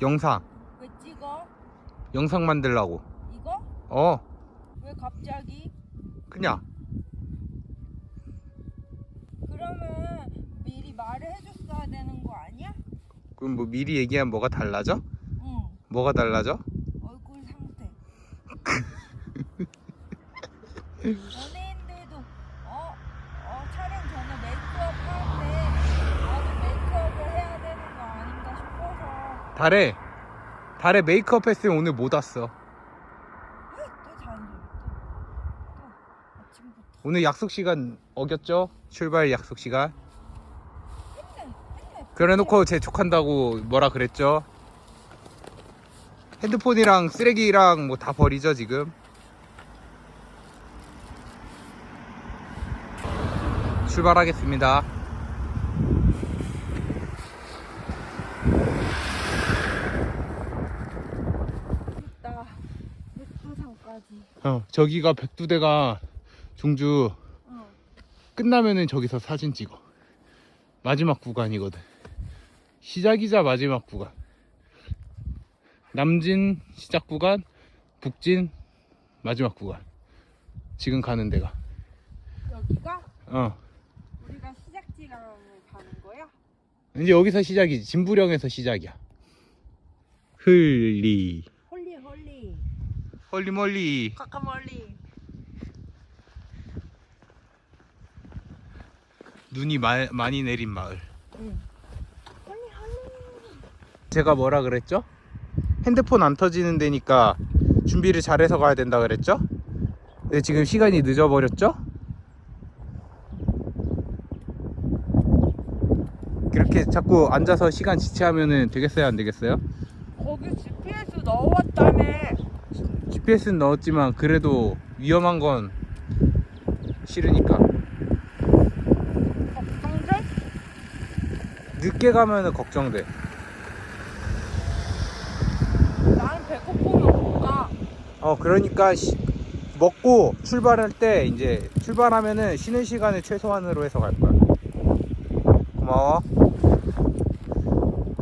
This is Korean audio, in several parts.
영상 왜 찍어? 영상 만들라고 이거? 어 왜 갑자기? 그냥 그러면 미리 말을 해줬어야 되는 거 아니야? 그럼 뭐 미리 얘기하면 뭐가 달라져? 응. 뭐가 달라져? 얼굴 상태. 연예인들도 어, 어 촬영 전에 메이크업 하는데 나도 메이크업을 해야 되는 거 아닌가 싶어서 달에 달에 메이크업 했으면 오늘 못 왔어 오늘 약속 시간 어겼죠? 출발 약속 시간 그래놓고 재촉한다고 뭐라 그랬죠? 핸드폰이랑 쓰레기랑 뭐 다 버리죠 지금 출발하겠습니다 백두산까지 어 저기가 백두대가 종주 어. 끝나면은 저기서 사진 찍어. 마지막 구간이거든. 시작이자 마지막 구간. 남진 시작 구간 북진 마지막 구간. 지금 가는 데가. 여기가? 어. 우리가 시작지랑을 가는 거야? 이제 여기서 시작이지. 진부령에서 시작이야. 흘리 헐리멀리 까까멀리 눈이 마- 많이 내린 마을 응 제가 뭐라 그랬죠? 핸드폰 안 터지는 데니까 준비를 잘해서 가야 된다 그랬죠? 근데 지금 시간이 늦어버렸죠? 그렇게 자꾸 앉아서 시간 지체하면 되겠어요 안 되겠어요? 거기 GPS 넣어왔다며 GPS는 넣었지만 그래도 위험한 건 싫으니까. 걱정돼? 늦게 가면 걱정돼. 나는 배고프면 못가 어 그러니까 시- 먹고 출발할 때 이제 출발하면은 쉬는 시간을 최소한으로 해서 갈 거야. 고마워.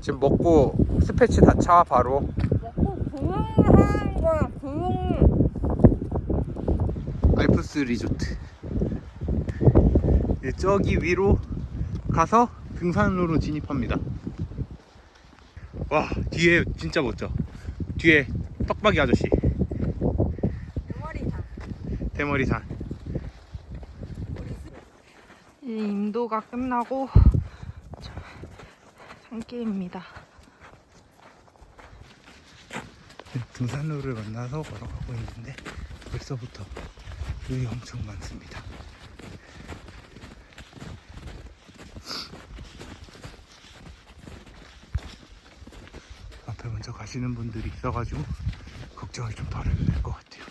지금 먹고 스패치 다 차 바로 조용히 알프스 리조트. 네, 저기 위로 가서 등산로로 진입합니다. 와 뒤에 진짜 멋져. 뒤에 떡박이 아저씨. 머리다 대머리산. 인도가 끝나고 산길입니다 등산로를 만나서 걸어가고 있는데 벌써부터 눈이 엄청 많습니다. 앞에 먼저 가시는 분들이 있어가지고 걱정을 좀 덜어도 될 것 같아요.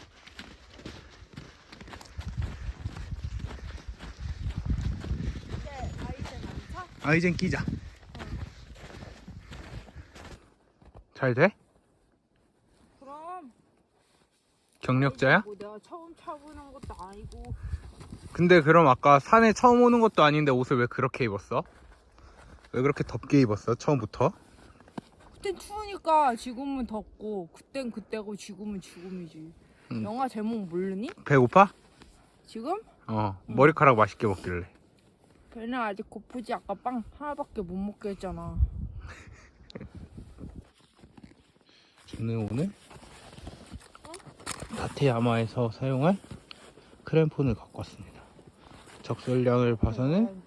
이제 아이들 많죠? 아 이젠 끼자. 잘 돼? 그럼 경력자야? 뭐 내가 처음 차보는 것도 아니고 근데 그럼 아까 산에 처음 오는 것도 아닌데 옷을 왜 그렇게 입었어? 왜 그렇게 덥게 입었어? 처음부터? 그땐 추우니까 지금은 덥고 그땐 그때고 지금은 지금이지 음. 영화 제목 모르니? 배고파? 지금? 어 머리카락 맛있게 먹길래 걔는 아직 고프지 아까 빵 하나밖에 못 먹게 했잖아 저는 오늘 다테야마에서 사용할 크램폰을 갖고 왔습니다. 적설량을 봐서는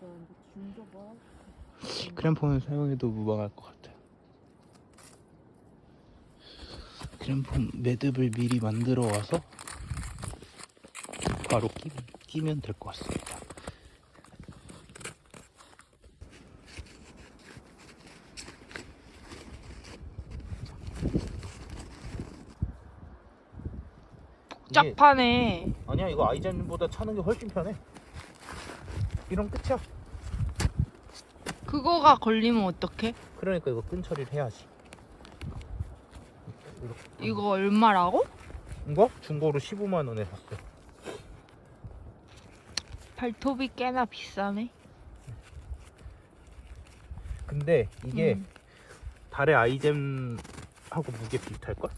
크램폰을 사용해도 무방할 것 같아요. 크램폰 매듭을 미리 만들어 와서 바로 끼, 끼면 될 것 같습니다. 짝파네 아니야 이거 아이젠보다 차는 게 훨씬 편해. 이런 끝이야. 그거가 걸리면 어떡해? 그러니까 이거 끈 처리를 해야지. 이거 얼마라고? 이거 중고로 15만 원에 샀어. 발톱이 꽤나 비싸네 근데 이게 음. 달의 아이젠 하고 무게 비슷할걸?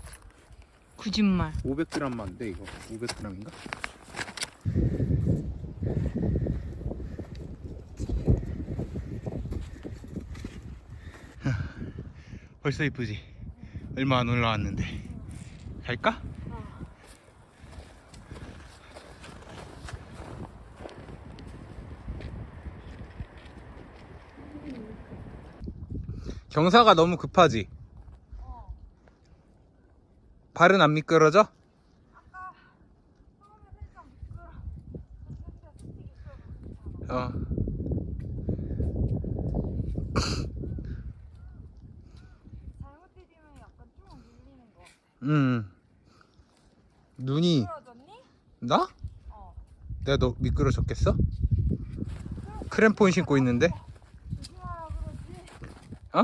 거짓말. 500g만 돼 이거 500g인가? 벌써 이쁘지? 얼마 안 올라왔는데 갈까? 경사가 너무 급하지? 발은 안 미끄러져? 어. 거. 음. 눈이? 나? 어. 내가 너 미끄러졌겠어? 크램폰 신고 있는데? 조심하라 그러지. 어?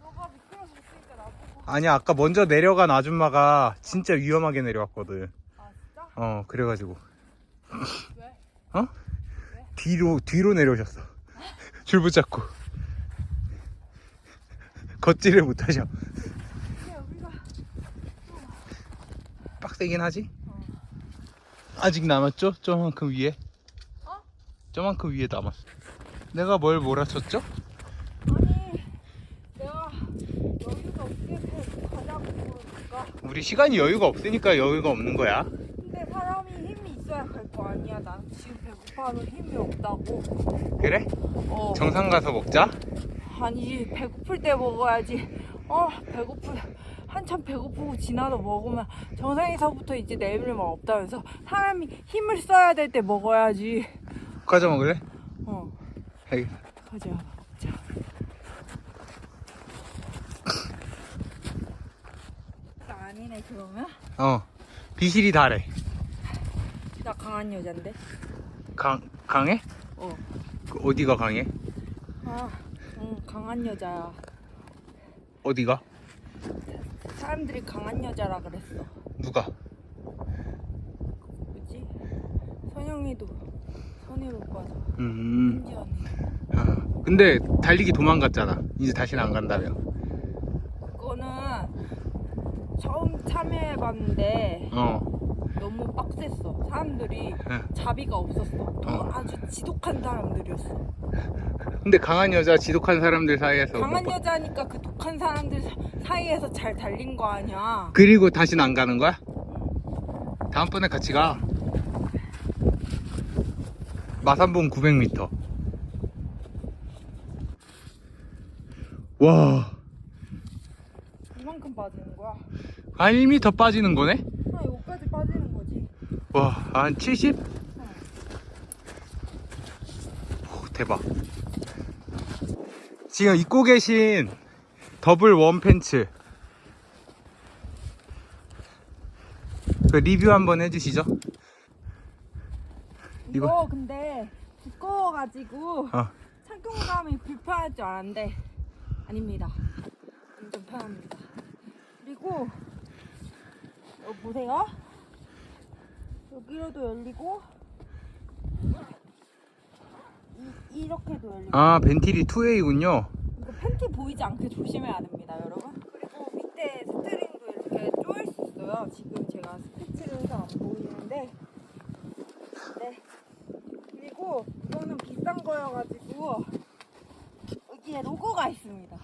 너가 미끄러졌으니까 나보고. 아니야 아까 먼저 내려간 아줌마가 진짜 위험하게 내려왔거든 아 진짜? 어 그래가지고 왜? 어? 뒤로 뒤로 내려오셨어 줄 붙잡고 걷지를 못하셔 우리가 빡세긴 하지? 어. 아직 남았죠? 저만큼 위에 어? 저만큼 위에 남았어 내가 뭘 몰아쳤죠? 아니 내가 여유가 없게 배 가자고 그러니까. 우리 시간이 여유가 없으니까 여유가 없는 거야 근데 사람이 힘이 있어야 갈 거 아니야. 난 지금 배고파서 힘이 없다고. 그래? 어. 정상 가서 먹자 아니 배고플 때 먹어야지. 어 배고프 한참 배고프고 지나도 먹으면 정상에서부터 이제 내밀면 없다면서 사람이 힘을 써야 될 때 먹어야지. 과자 먹을래? 어 알겠어. 가자 먹자. 나 아니네 그러면? 어 비실이 다래 나 강한 여잔데. 강, 강해? 어. 그 어디가 강해? 아, 응 강한 여자야. 어디가? 사람들이 강한 여자라 그랬어. 누가? 뭐지? 선영이도 선일 오빠도 음 은지 언니. 아, 근데 달리기 도망갔잖아 이제 다시는 안 간다며 3회 봤는데 어. 너무 빡셌어. 사람들이 자비가 없었어. 어. 아주 지독한 사람들이었어. 근데 강한 여자 지독한 사람들 사이에서 강한 못 여자니까 그 독한 사람들 사이에서 잘 달린 거 아니야. 그리고 다신 안 가는 거야? 다음번에 같이 가. 마산봉 900m. 와, 이만큼 빠지는 거야. 한 1m 빠지는 거네? 아, 여기까지 빠지는 거지. 와, 한 70? 오, 대박. 지금 입고 계신 더블 원 팬츠. 그 리뷰 한번 해주시죠. 이거, 이거- 근데 두꺼워가지고 어. 착용감이 불편할 줄 알았는데 아닙니다. 완전 편합니다. 그리고 여기 보세요. 여기로도 열리고 이, 이렇게도 열리고 아, 벤틸이 2A군요. 이거 팬티 보이지 않게 조심해야 됩니다, 여러분. 그리고 밑에 스트링도 이렇게 조일 수 있어요. 지금 제가 스티치를 해서 안 보이는데. 네. 그리고 이거는 비싼 거여가지고 여기에 로고가 있습니다.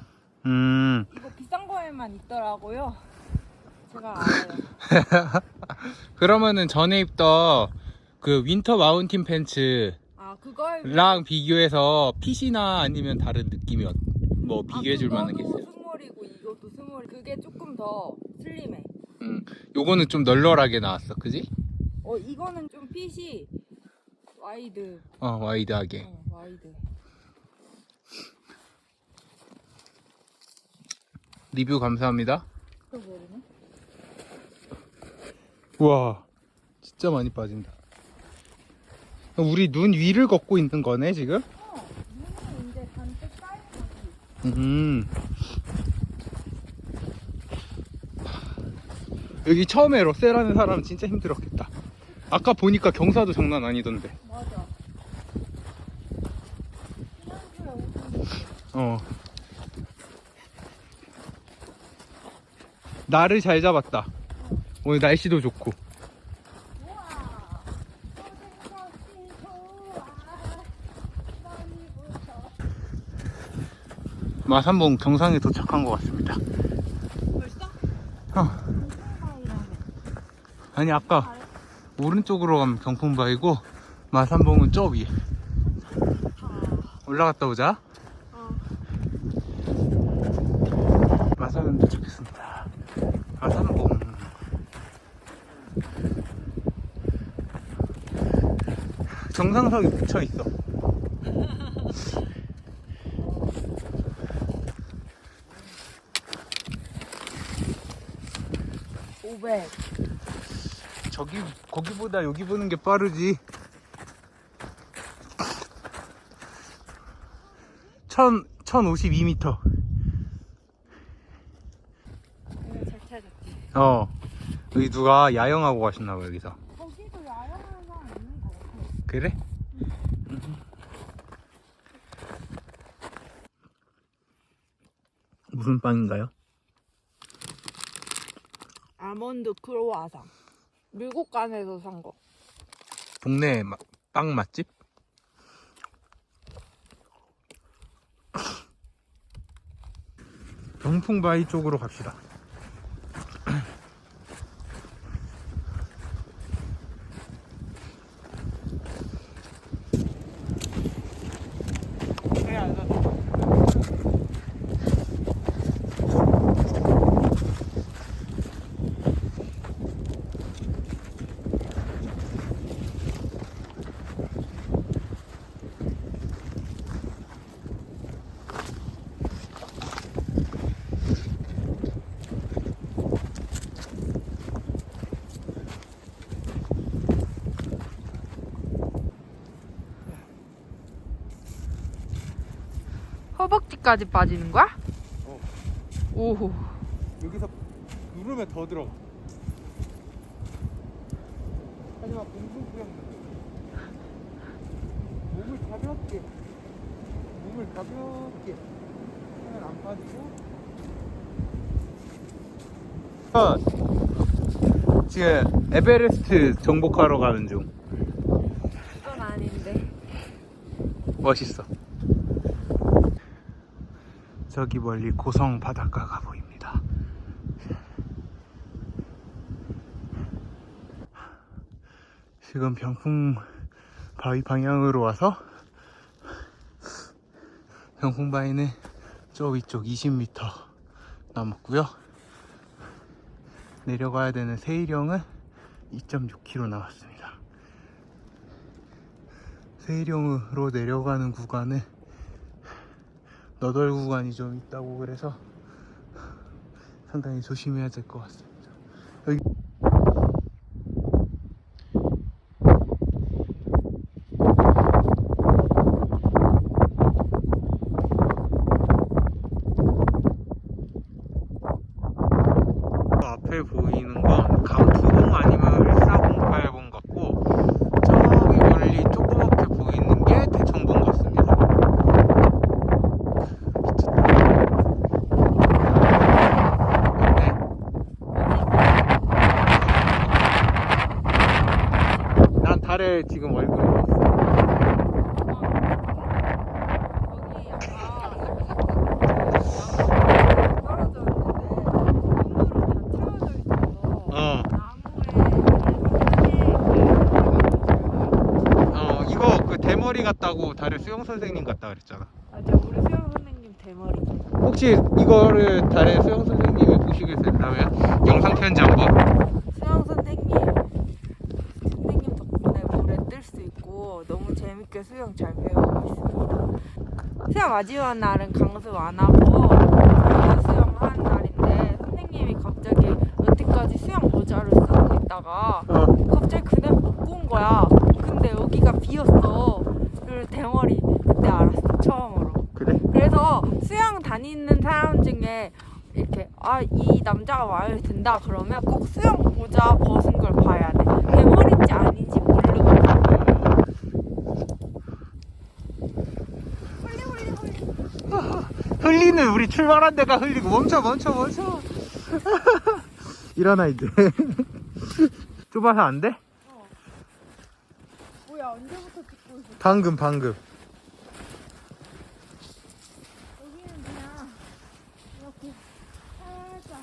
음, 이거 비싼 거에만 있더라고요. 제가 알아요. 그러면은 전에 입던 그 윈터 마운틴 팬츠랑 아 그걸 비교해서 핏이나 아니면 다른 느낌이 어- 뭐 비교해 줄 만한 게 있어요? 아, 스몰이고 이것도 스몰. 그게 조금 더 슬림해. 음, 요거는 좀 널널하게 나왔어, 그지? 어 이거는 좀 핏이 와이드. 어, 와이드하게. 어, 와이드. 리뷰 감사합니다. 그걸 모르네. 우와, 진짜 많이 빠진다. 우리 눈 위를 걷고 있는 거네, 지금? 어, 눈은 이제 잔뜩 쌓인 거지. 음. 여기 처음에 러셀하는 사람은 진짜 힘들었겠다. 아까 보니까 경사도 장난 아니던데. 맞아. 어. 날을 잘 잡았다. 오늘 날씨도 좋고. 마산봉 정상에 도착한 것 같습니다. 벌써? 어. 아니 아까 오른쪽으로 가면 경풍바위고 마산봉은 저 위에 올라갔다 오자 어. 마산은 도착했습니다 마산봉 정상석이 붙여 있어 오백. 저기 거기보다 여기 보는 게 빠르지. 천 1052m. 오늘 잘 찾았지. 어. 여기 누가 야영하고 가셨나 봐 여기서. 거기도 야영하는 사람 있는 거 같아. 그래? 무슨 빵인가요? 아몬드 크로와상. 미국 간에서 산 거. 동네 마- 빵 맛집? 병풍바위 쪽으로 갑시다. 허벅지까지 빠지는 거야? 어. 오호. 여기서 누르면 더 들어. 하지만 공중 수영은 몸을 가볍게 몸을 가볍게 하면 안 빠지고. 어, 지금 에베레스트 정복하러 가는 중. 그건 아닌데. 멋있어. 저기 멀리 고성 바닷가가 보입니다. 지금 병풍 바위 방향으로 와서 병풍 바위는 저 위쪽 20m 남았고요. 내려가야 되는 세일령은 2.6km 남았습니다. 세일령으로 내려가는 구간은 너덜 구간이 좀 있다고 그래서 상당히 조심해야 될 것 같습니다. 여기 앞에 보이는 건 강투봉 아니면 1408봉 같고 저기 멀리 조그맣게 보이는 게 대청봉 같습니다. 근데 난 달에 지금 얼굴이. 어, 어, 이거 그 대머리 같다고 달에 수영 선생님 같다 그랬잖아. 맞아 우리 수영 선생님 대머리 혹시 이거를 달에 수영 선생님이 보시게 된다면 영상 편지 한번. 수영 선생님 선생님 덕분에 물에 뜰 수 있고 너무 재밌게 수영 잘 배우고 있습니다 수영 마지막 날은 강습 안 하고 자유 수영 하는 날인데 선생님이 갑자기 여태까지 수영 모자를 쓰고 있다가 어, 갑자기 그날 먹고 온 거야. 근데 여기가 비었어. 그리고 대머리 그때 알았어 처음으로. 그래? 그래서 수영 다니는 사람 중에 이렇게 아 이 남자가 마음에 든다 그러면 꼭 수영 모자 벗은 걸 봐야 돼. 대머리인지 아닌지 모르고. 홀리 홀리 홀리. 흘리는 우리 출발한 데가 흘리고 멈춰 멈춰 멈춰 일어나 이제. 좁아서 안 돼? 뭐야 언제부터 찍고 있어? 방금 방금. 여기는 그냥 이렇게 살짝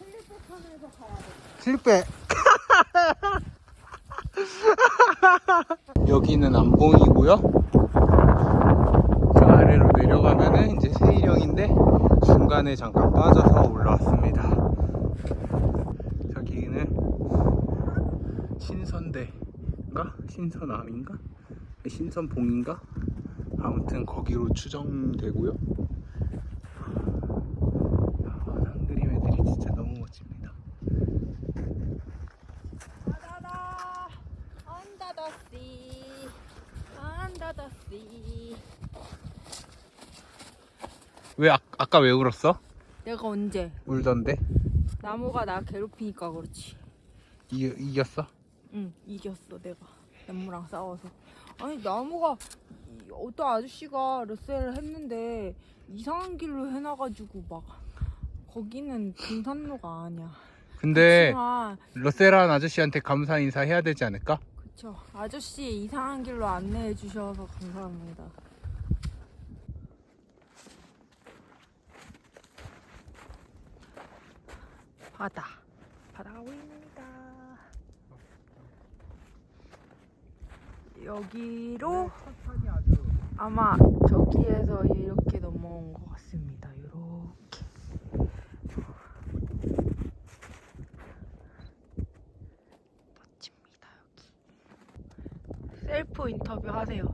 헬리콥터에서 가야 돼. 슬립백. 여기는 안봉이고요. 내려가면은 이제 세일형인데 중간에 잠깐 빠져서 올라왔습니다. 저기는 신선대인가? 신선암인가? 신선봉인가? 아무튼 거기로 추정되고요. 아, 상그림 애들이 진짜 너무 멋집니다. 바다다 언더 더 씨. 언더 더 씨. 왜 아, 아까 왜 울었어? 내가 언제? 울던데 나무가 나 괴롭히니까 그렇지. 이, 이겼어? 응 이겼어 내가 나무랑 싸워서. 아니 나무가 이- 어떤 아저씨가 러셀을 했는데 이상한 길로 해놔가지고 막 거기는 등산로가 아니야. 근데 그렇지만 러셀한 아저씨한테 감사 인사 해야 되지 않을까? 그쵸 아저씨 이상한 길로 안내해 주셔서 감사합니다. 바다 바다가 보입니다. 여기로 아주 아마 저기에서 이렇게 넘어온 것 같습니다. 이렇게. 멋집니다 여기. 셀프 인터뷰 하세요.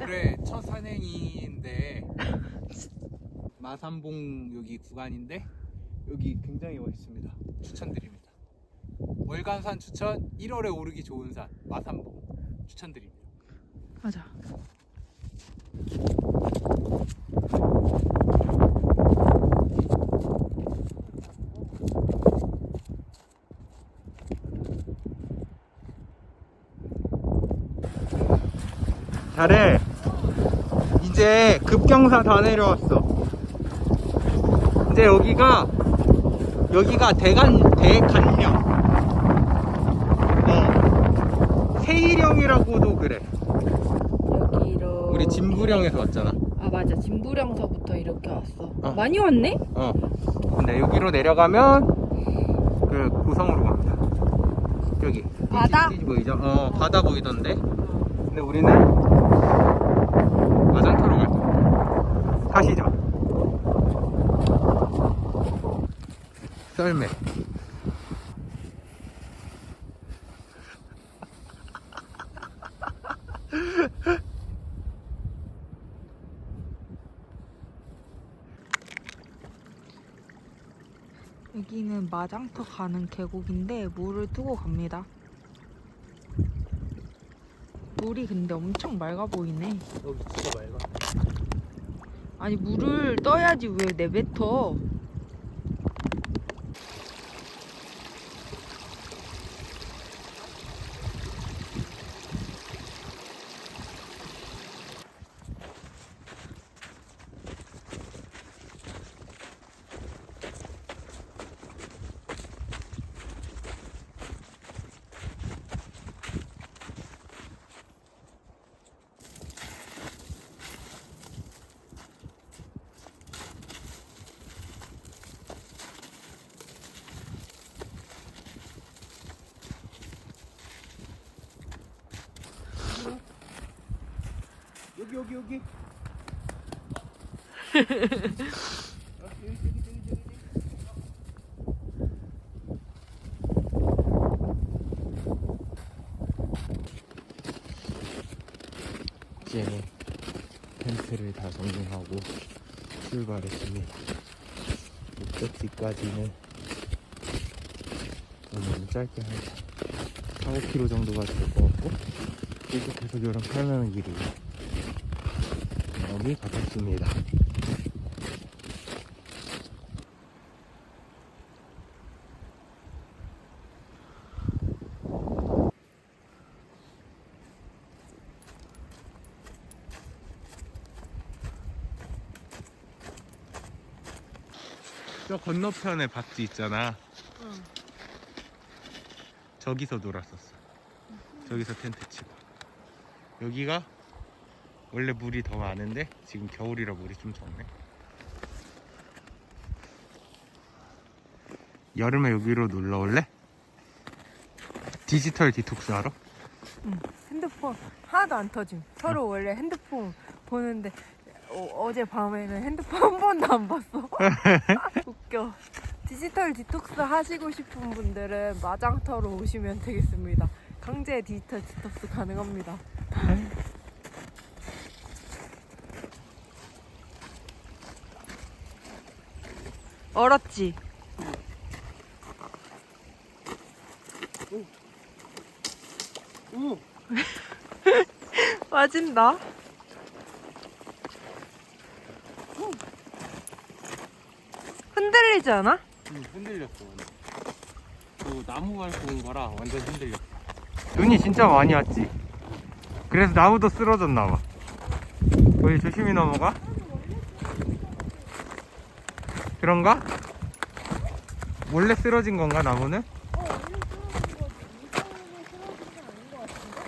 올해 첫 산행인데 마산봉 여기 구간인데 여기 굉장히 멋있습니다. 추천드립니다. 월간산 추천 1월에 오르기 좋은 산 마산봉 추천드립니다. 맞아. 잘해. 이제 급경사 다 내려왔어. 이제 여기가 여기가 대간 대간령. 어. 세일형이라고도 그래. 여기로. 우리 진부령에서 왔잖아. 아 맞아. 진부령서부터 이렇게 왔어. 어. 많이 왔네? 어. 근데 여기로 내려가면 그 고성으로 갑니다. 여기. 바다? 보이죠? 어, 바다 보이던데. 근데 우리는 마장터로 갈 겁니다. 가시죠. 썰매. 여기는 마장터 가는 계곡인데 물을 뜨고 갑니다. 물이 근데 엄청 맑아 보이네. 여기 진짜 맑아. 아니 물을 떠야지 왜 내뱉어? 여기 여기 여기. 이제 텐트를 다 정리하고 출발했습니다. 목적지까지는 오늘 짧게 한 4, 5km 정도가 될 것 같고 계속해서 이런 편안한 길이 마음이 가깝습니다. 저 건너편에 밭이 있잖아. 응. 저기서 놀았었어. 저기서 텐트 치고. 여기가 원래 물이 더 많은데 지금 겨울이라 물이 좀 적네. 여름에 여기로 놀러 올래? 디지털 디톡스 하러? 핸드폰 하나도 안 터짐. 서로 원래 핸드폰 보는데 어, 제 밤에는 핸드폰 한 번도 안 봤어. 웃겨. 디지털 디톡스 하시고 싶은 분들은 마장터로 오시면 되겠습니다. 강제 디지털 디톡스 가능합니다. 얼었지? 오! 빠진다. 흔들리지 않아? 응, 흔들렸어. 그 나무 밟고 온 거라 완전 흔들렸어. 눈이 진짜 많이 왔지. 그래서 나무도 쓰러졌나 봐. 거기 조심히 넘어가. 그런가? 원래 쓰러진 건가 나무는? 어, 원래 쓰러진 거지. 이거는 쓰러진 게 아닌 것 같은데?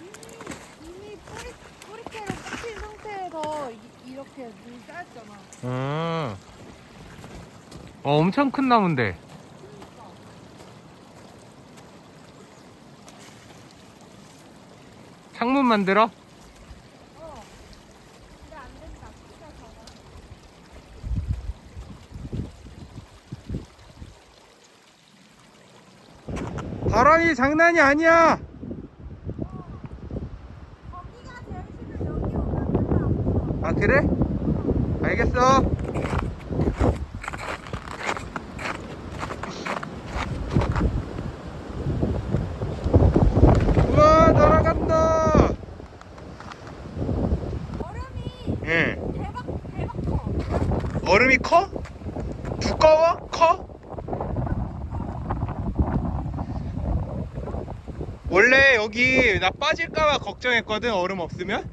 이미, 이미 뿌리, 뿌리채로 꽂힌 상태에서 이, 이렇게 물 쌓였잖아. 음. 어, 엄청 큰 나무인데. 창문 만들어? 어. 근데 안 된다. 키가 작아. 바람이 장난이 아니야. 오면 아 그래? 알겠어. 우와 날아간다. 얼음이 응. 대박, 대박 커. 얼음이 커? 두꺼워? 커? 원래 여기 나 빠질까봐 걱정했거든 얼음 없으면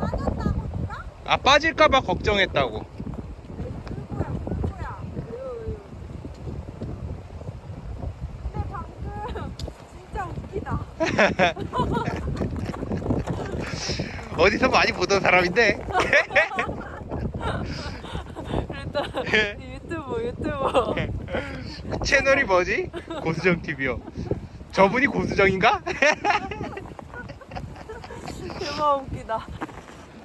빠졌다고 누가? 아 빠질까봐 걱정했다고 그거야, 그거야. 근데 방금 진짜 웃기다. 어디서 많이 보던 사람인데 그랬다. 유튜브, 유튜브. 채널이 뭐지? 고수정 TV요 저분이 고수정인가? 대박 웃기다.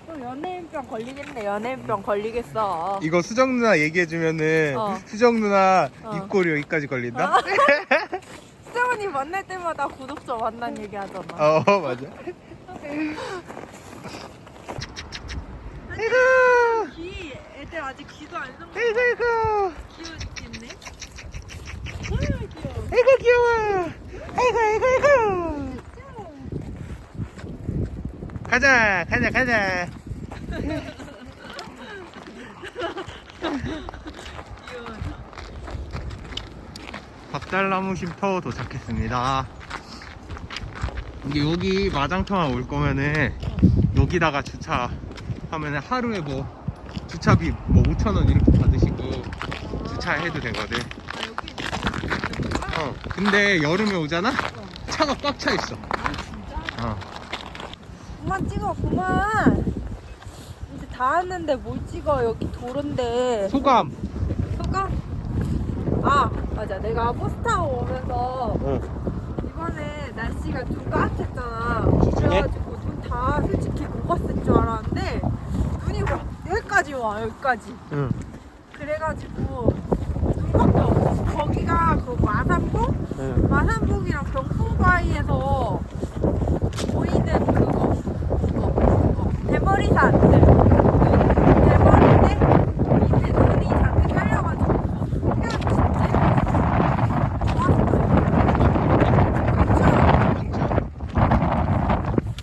또 연예인병 걸리겠네. 연예인병 걸리겠어. 이거 수정 누나 얘기해주면은 어. 수정 누나 어. 입꼬리 여기까지 걸린다? 수정언니 만날 때마다 구독자 만난 얘기 하잖아. 어 맞아 아이고 귀 애들 아직 귀도 안 성. 아이고 아이고 귀여워 죽겠네. 어휴 귀여워. 아이고 귀여워 아이고 아이고 아이고 가자 가자 가자 귀여워. 박달나무 쉼터 도착했습니다 이게 여기 마장터만 올 거면은 여기다가 주차하면은 하루에 뭐 주차비 뭐 5천 원 이렇게 받으시고 주차해도 되거든 아 여기? 어 근데 여름에 오잖아? 차가 꽉 차 있어 아 진짜? 어 그만 찍어 그만. 이제 다 왔는데 뭘 찍어 여기 도로인데. 소감 소감? 아 맞아 내가 버스 타고 오면서 어. 이번에 날씨가 좀 따뜻했잖아 주중에? 그래가지고 눈다 솔직히 녹았을 줄 알았는데 와 여기까지 응. 그래가지고 눈밖에 없어 거기가 그 마산봉? 응. 마산봉이랑 병풍바위에서 보이는 그거 그거 그거 대머리산들.